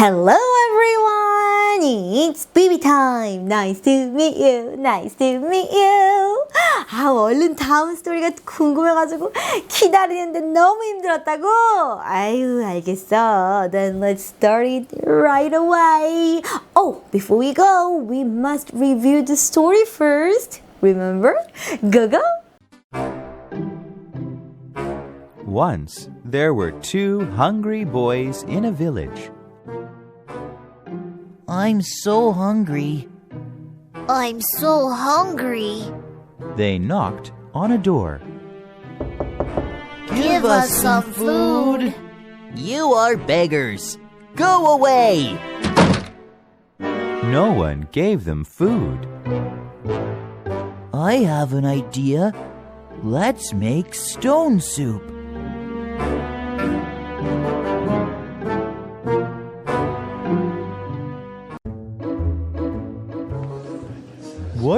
Hello everyone! It's baby time! Nice to meet you! Nice to meet you! 아, 얼른 다음 스토리가 궁금해가지고 기다리는데 너무 힘들었다고? 아유, 알겠어. Then let's start it right away. Oh, before we go, we must review the story first. Remember? Go go! Once there were two hungry boys in a village. I'm so hungry. I'm so hungry. They knocked on a door. Give us some food. You are beggars. Go away. No one gave them food. I have an idea. Let's make stone soup.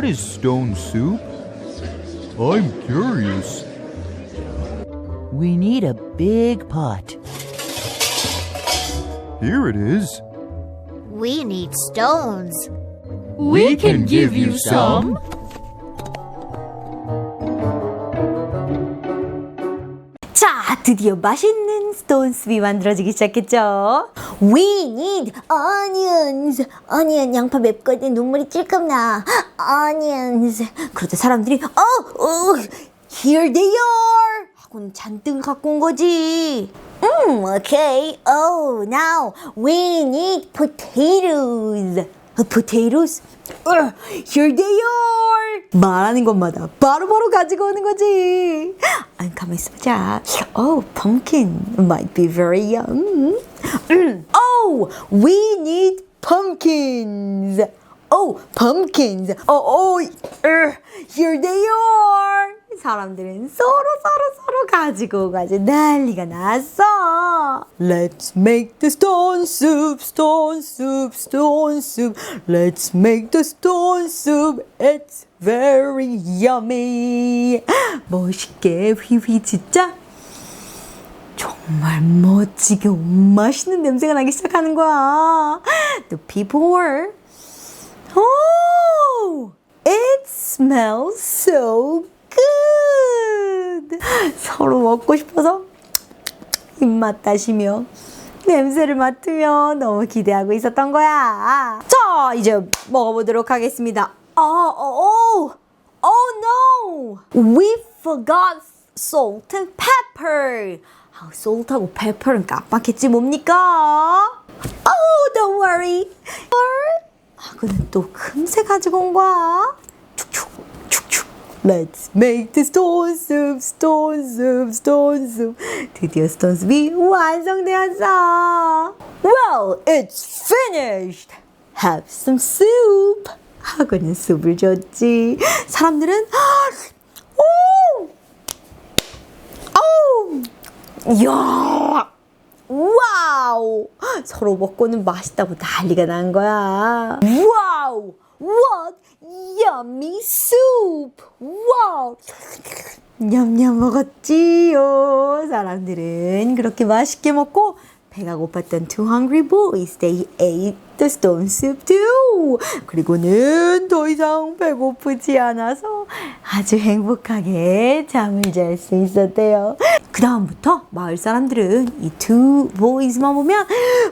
What is stone soup? I'm curious. We need a big pot. Here it is. We need stones. We can give you some. 드디어 맛있는 스톤스비 만들어지기 시작했죠. We need onions. onion 양파 맵거든 눈물이 찔끔 나. onions. 그러자 사람들이 어, 어, here they are. 하고는 잔뜩 갖고 온 거지. 음, okay. Oh, now we need potatoes. 어, potatoes? 어, here they are. 말하는 것마다 바로 바로 가지고 오는 거지. 아니, 가만히 있어보자. Oh, pumpkin might be very young. 음, oh, we need pumpkins. Oh, pumpkins. Oh, oh, uh, here they are. 사람들은 서로 서로 서로 가지고 가지 난리가 났어. Let's make the stone soup, stone soup, stone soup. Let's make the stone soup. It's very yummy. 멋있게 휘휘 진짜 정말 멋지게 맛있는 냄새가 나기 시작하는 거야. The people were Oh, it smells so good. 서로 먹고 싶어서 입맛 다시며 냄새를 맡으며 너무 기대하고 있었던 거야. 자, 이제 먹어보도록 하겠습니다. 어, 어, 어, oh no, we forgot salt and pepper. 아, salt하고 pepper는 깜빡했지 뭡니까? Oh, don't worry. 하고는 또 금세 가지고 온 거야. 축축 축축. Let's make the stone soup, stone soup, stone soup. 드디어 stone soup이 완성되었어. Well, it's finished. Have some soup. 하고는 숲을 줬지. 사람들은 오, 오, 이야. 와우! 서로 먹고는 맛있다고 난리가 난 거야. 와우! What yummy soup! 와우! 냠냠 먹었지요. 사람들은 그렇게 맛있게 먹고 배가 고팠던 two hungry boys. They ate the stone soup too. 그리고는 더 이상 배고프지 않아서 아주 행복하게 잠을 잘 수 있었대요. 그 다음부터 마을 사람들은 이 two boys만 보면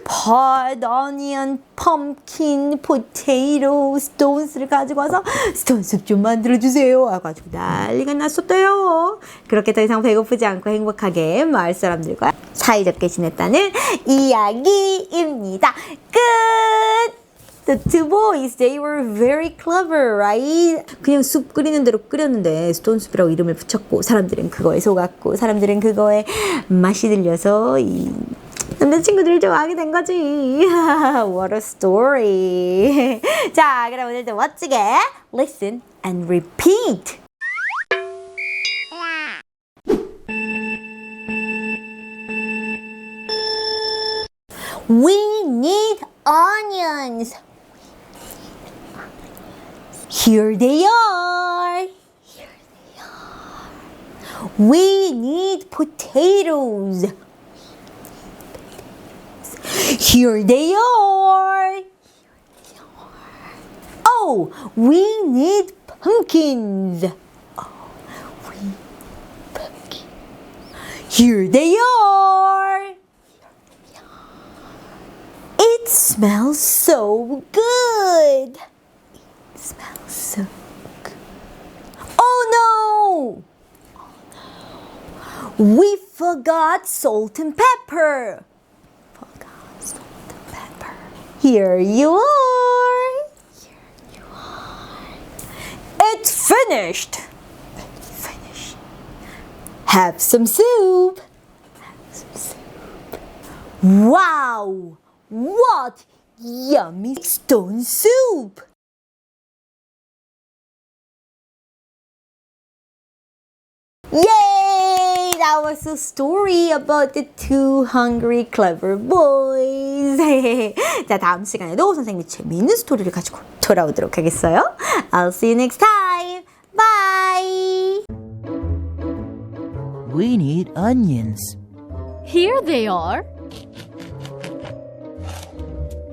pot, onion, pumpkin, potato, stones를 가지고 와서 stone soup 좀 만들어 주세요. 해가지고 난리가 났었대요. 그렇게 더 이상 배고프지 않고 행복하게 마을 사람들과 사이좋게 지냈다는 이야기입니다. 끝! The two boys, they were very clever, right? 그냥 숲 끓이는 대로 끓였는데 스톤 숲이라고 이름을 붙였고 사람들은 그거에 속았고 사람들은 그거에 맛이 들려서 이 남자친구들을 좋아하게 된 거지. What a story. 자, 그럼 오늘도 멋지게 listen and repeat. We need onions. Here they are. Here they are. We need potatoes. Here they are. Oh, we need pumpkins. Oh, we need pumpkins. Here they are. It smells so good. Smells so oh, good. Oh no! We forgot salt and pepper. Forgot salt and pepper. Here you are. Here you are. It's finished. Finished. Have some soup. Have some soup. Wow! What yummy stone soup! Yay! That was a story about the two hungry clever boys. 자, 다음 시간에도 선생님이 재미있는 스토리를 가지고 돌아오도록 하겠어요. I'll see you next time. Bye! We need onions. Here they are.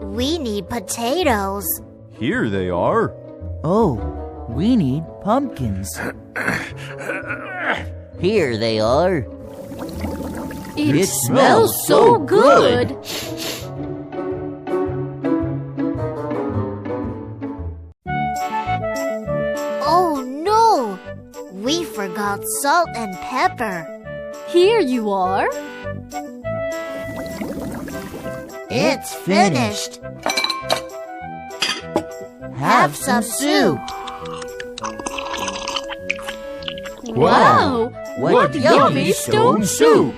We need potatoes. Here they are. Oh, we need pumpkins. Here they are. It, It smells smells so so good. Oh no! We forgot salt and pepper. Here you are. It's finished. Have some soup. Wow! What, what yummy stone soup!